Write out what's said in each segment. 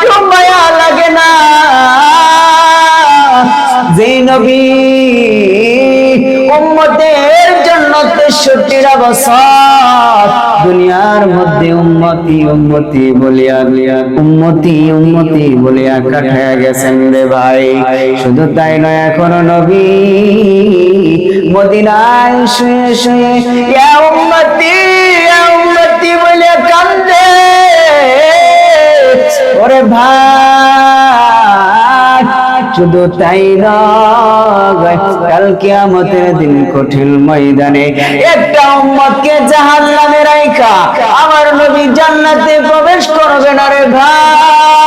একটু মায়া লাগে না। যে নবী উম্মতের জন্য তেষট্টিটা বছর দুনিয়ার মধ্যে উম্মতি উম্মতি বলিয়া, উম্মতি উম্মতি বলিয়া কাটায়া গেছেন রে ভাই। শুধু তাই নয়, এখনও নবী মদিনায় শুয়ে শুয়ে ইয়া উম্মতি ইয়া উম্মতি বলিয়া কান্দে। ওরে ভাই, শুধু তাই নয় আমাদের দিন কঠিন ময়দানে একটা উম্মতকে জাহান্নামে রাইখা, আমার নবী জান্নাতে প্রবেশ করবে না রে ভাই।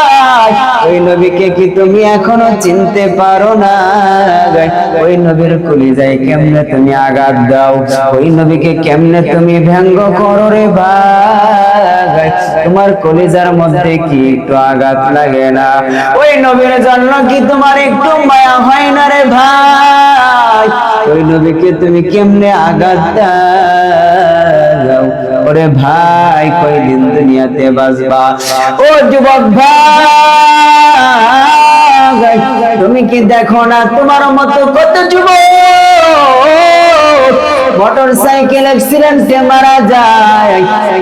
নবীকে কি তুমি এখনও চিনতে পারো না? ওই নবীর কলিজায় কেমনে তুমি আঘাত দাও? ওই নবীকে কেমনে তুমি ব্যঙ্গ করো রে ভাই? তোমার কলিজার মধ্যে কি একটু আঘাত লাগে না? ওই নবীর জন্য কি তোমার একটু মায়া হয় না রে ভাই? ওই নবীকে তুমি কেমনে আঘাত দাও? ওরে ভাই, কয়দিন দুনিয়াতে বাঁচবা? ও যুবক ভাই, তুমি কি দেখো না তোমার মতো কত যুবক? মোটর সাইকেল অ্যাক্সিডেন্টে মারা যায়।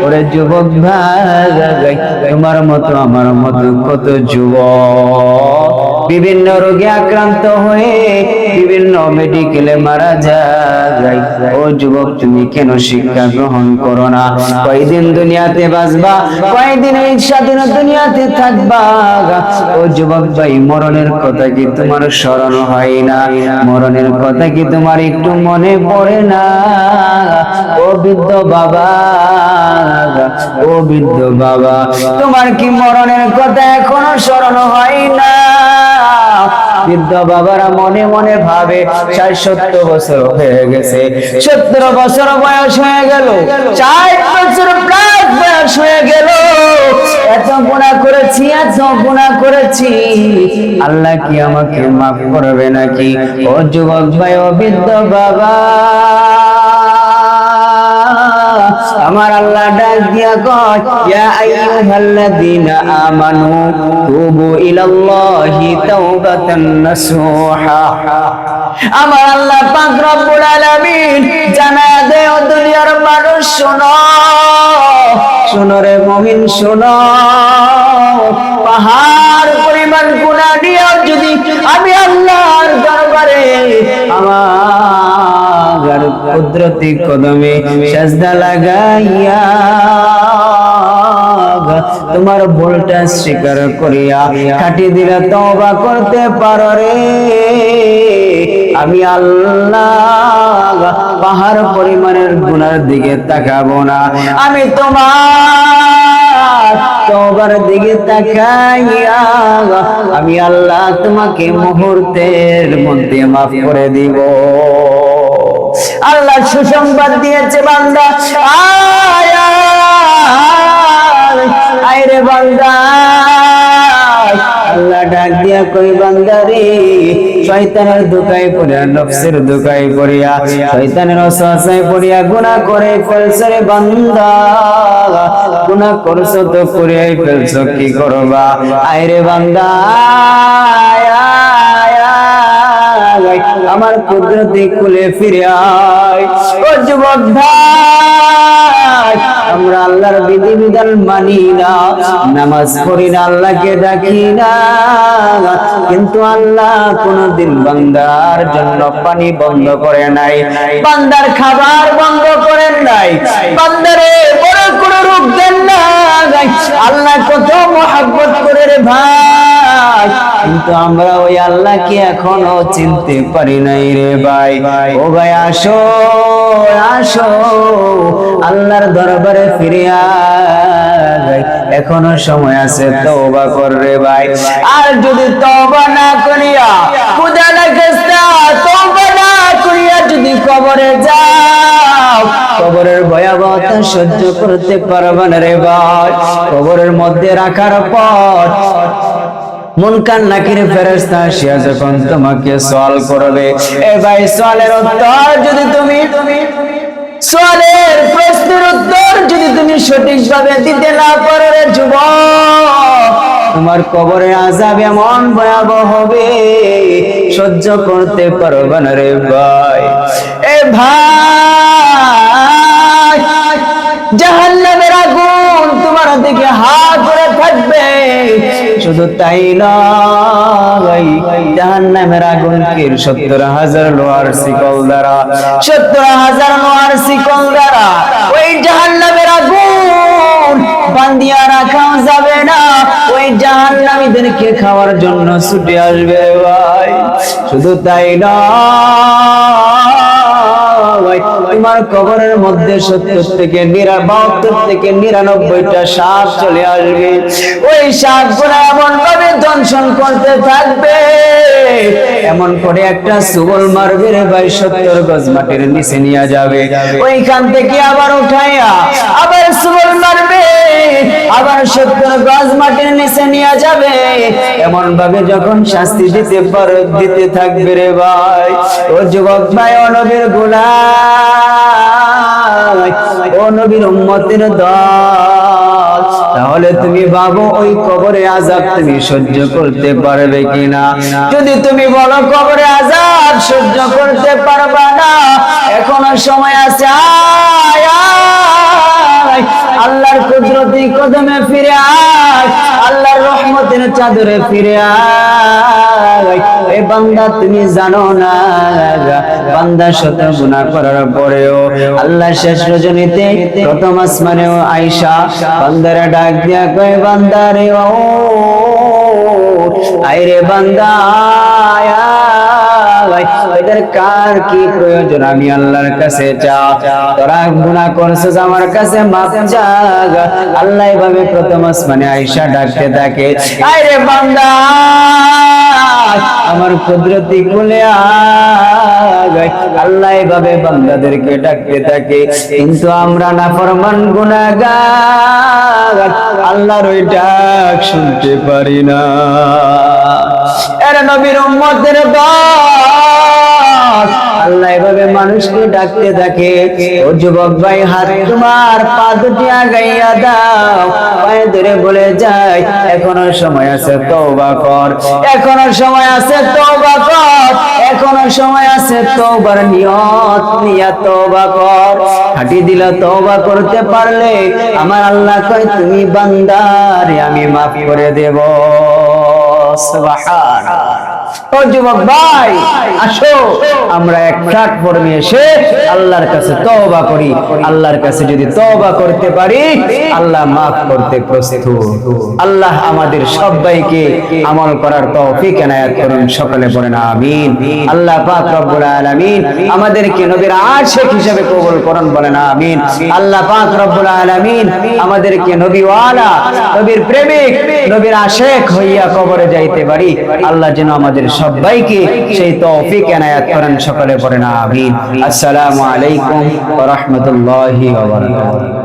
ওরে যুবক ভাই, তোমার মতো, আমার মতো কত যুবক? বিভিন্ন রোগে আক্রান্ত হয়ে বিভিন্ন মেডিকেলে মারা যায়। ও যুবক, তুমি কেন শিক্ষা গ্রহণ করো না? কয়দিন দুনিয়াতে বাঁচবা? কয়দিন এই স্বাধীন দুনিয়াতে থাকবা? ও যুবক ভাই, মরণের কথা কি তোমার স্মরণ হয় না? মরণের কথা কি তোমার একটু মনে পড়ে না? ও বৃদ্ধ বাবা, ও বৃদ্ধ বাবা, তোমার কি মরণের কথা এখনও স্মরণ হয় না? বৃদ্ধ বাবারা মনে মনে ভাবে, চার সত্তর বছর হয়ে গেছে। সত্তর বছর বয়স হয়ে গেল, চার বছর বয়স হয়ে গেল। আল্লাহ কি আমাকে মাফ করবে নাকি? ও যুবক ভাই, ও বৃদ্ধ বাবা। আমার আল্লাহ ডাক দিয়া কয়, ইয়া আইয়ুহাল্লাযীনা আমানু তুবু ইলাল্লাহি তাওবাতান নাসুহা। আমার আল্লাহ পাক রব্বুল আলামিন জানায় দে ও দুনিয়ার মানুষ শোনো শোনো রে মুমিন, শোনো। পাহাড় পরিমাণ গুনাহ নিয়েও যদি আমি আল্লাহর দরবারে আমার কুদরতি কদমে সাজদা লাগাইয়া, তোমার ভুলটা স্বীকার করিয়া খাটি দিলে তওবা করতে পারো রে। আমি আল্লাহ পাহাড় পরিমাণের গুনার দিকে তাকাবো না। আমি তোমার তওবার দিকে তাকাইয়া, আমি আল্লাহ তোমাকে মুহূর্তের মধ্যে মাফ করে দিব। আল্লাহ সুসংবাদ দিয়েছে বান্দা। আয় আয়, রে বান্দা। আল্লাহ ডাক দিয়া কই বান্দারে শয়তানের দুকায় পড়িয়া নফসের দুকায় পড়িয়া শয়তানের অসহায় পড়িয়া গুনাহ করে ফেলছে রে বান্দা। গুনাহ করছ তো করে ফেলছো কি করবা? আয় রে বান্দা আয়, আয়, আমার কুদরতি খুলে ফিরে আয়। ও যুবক ভাই আমরা আল্লাহর বিধি বিধান মানি না। নামাজ পড়ি না আল্লাহকে ডাকি না। কিন্তু আল্লাহ কোনদিন বান্দার জন্য পানি বন্ধ করে নাই। বান্দার খাবার বন্ধ করেন নাই। বান্দারে বড় কোনো রূপ দেন না আল্লাহ কত মহাব্বত কিন্তু আমরা ওই আল্লাহকে এখনও চিনতে পারি নাই রে ভাই। ও ভাই, আসো আসো, আল্লাহর দরবারে ফিরে আয়। এখনও সময় আছে, তওবা কর রে ভাই। আর যদি তওবা না করিয়া খুদা না কেস্তা তওবা না করিয়া যদি কবরে যাও, কবরের ভয়াবহতা সহ্য করতে পারবে না রে ভাই। কবরের মধ্যে রাখার পর মুনকার নাকির ফেরেশতা আসিয়া যখন তোমাকে সওয়াল করবে, এ ভাই, সওয়ালের উত্তর যদি তুমি সওয়ালের প্রশ্নের উত্তর যদি তুমি সঠিকভাবে দিতে না পারো রে যুবক, তোমার কবরে আজাব এমন ভয়াবহ হবে, সহ্য করতে পারবে না রে ভাই। এ ভাই, জাহান্নামের আগুন তোমার দিকে হাত ধরে থাকবে। শুধু তাই নয়, জাহান্নামের আগুন কি সত্তর হাজার লোহার শিকল দ্বারা। সত্তর হাজার লোহার শিকল দ্বারা ওই জাহান্নামের আগুন বান্দিয়া রাখাও যাবে না। ওই জাহান্নামীদেরকে খাওয়ার জন্য ছুটে আসবে ভাই। শুধু তাই নয় তোমার কবরের মধ্যে সত্তর থেকে নিরা বাহাত্তর থেকে নিরানব্বইটা সাপ চলে আসবে। ওই সাপগুলো এমন ভাবে দংশন করতে থাকবে। এমন করে একটা সুবল মারবে রে ভাই সত্তর গজ মাটির নিচে নিয়ে যাবে। ওইখান থেকে আবার উঠাইয়া আবার সুবল মারবে, আবার সত্তর গজ মাটির নিচে নিয়ে যাবে। এমন ভাবে যখন শাস্তি দিতে পার, দিতে থাকবে রে ভাই। ও যুবক ভাই, অনবের গোলাম ও নবীর উম্মতের দল, তাহলে তুমি ভাবো ওই কবরে আজাব তুমি সহ্য করতে পারবে কিনা? যদি তুমি বলো কবরে আজাব সহ্য করতে পারবা না, এখনও সময় আছে আল্লাহর কুদরতি কদমে ফিরে আয় আল্লাহর রহমতের চাদরে ফিরে আয়। এ বান্দা তুমি জানো না বান্দা শত গুনাহ করার পরেও আল্লাহ শেষ রজনীতে প্রথম আসমানেও আয়েশা বান্দারে ডাক দিয়া কয় বান্দারে ও আইরে বান্দা আয়, কার কি প্রয়োজন? আমি আল্লাহর কাছে চা তোরা করছিস আমার কাছে আল্লাহ এভাবে প্রথম আসমানে ডাকতে থাকে। আইরে বান্দা, আমার কুদরতি আয়। আল্লাহ এভাবে বান্দাদেরকে ডাকতে থাকে। কিন্তু আমরা না ফরমান গুনাহগার। আল্লাহর ওই ডাক শুনতে পারি না। এর নবীর উম্মতের দল আল্লাহ। এভাবে মানুষকে ডাকতে থাকে ও যুবক ভাই, হাত তোমার পা দুটি আগাইয়া দাও। পায়ে ধরে বলে যাই, এখনও সময় আছে, তওবা কর। এখনও সময় আছে, তওবা কর। এখনও সময় আছে, তওবার নিয়ত নিয়া তওবা কর। খাটি দিলা তওবা করতে পারলে আমার আল্লাহ কয়, তুমি বান্দারে আমি মাফ করে দেব। সুবহানাল্লাহ। ও যুবক ভাই আমাদের আমল করার তৌফিক এনায়েত করুন। সকলে বলেন আমিন। আল্লাহ আলামিন আমাদেরকে নবীর হিসেবে কবুল করুন বলেন আমিন। আল্লাহ পাক রব্বুল আলামিন আমাদেরকে নবীওয়ালা, নবীর প্রেমিক, নবীর আশেক হইয়া কবরে যাইতে পারি। আল্লাহ যেন আমাদের সবাইকে সেই তৌফিক এনায়াত করেন সকলে পড়েন আমিন। আসসালামু আলাইকুম ওয়া রাহমাতুল্লাহি ওয়া বারাকাতুহু।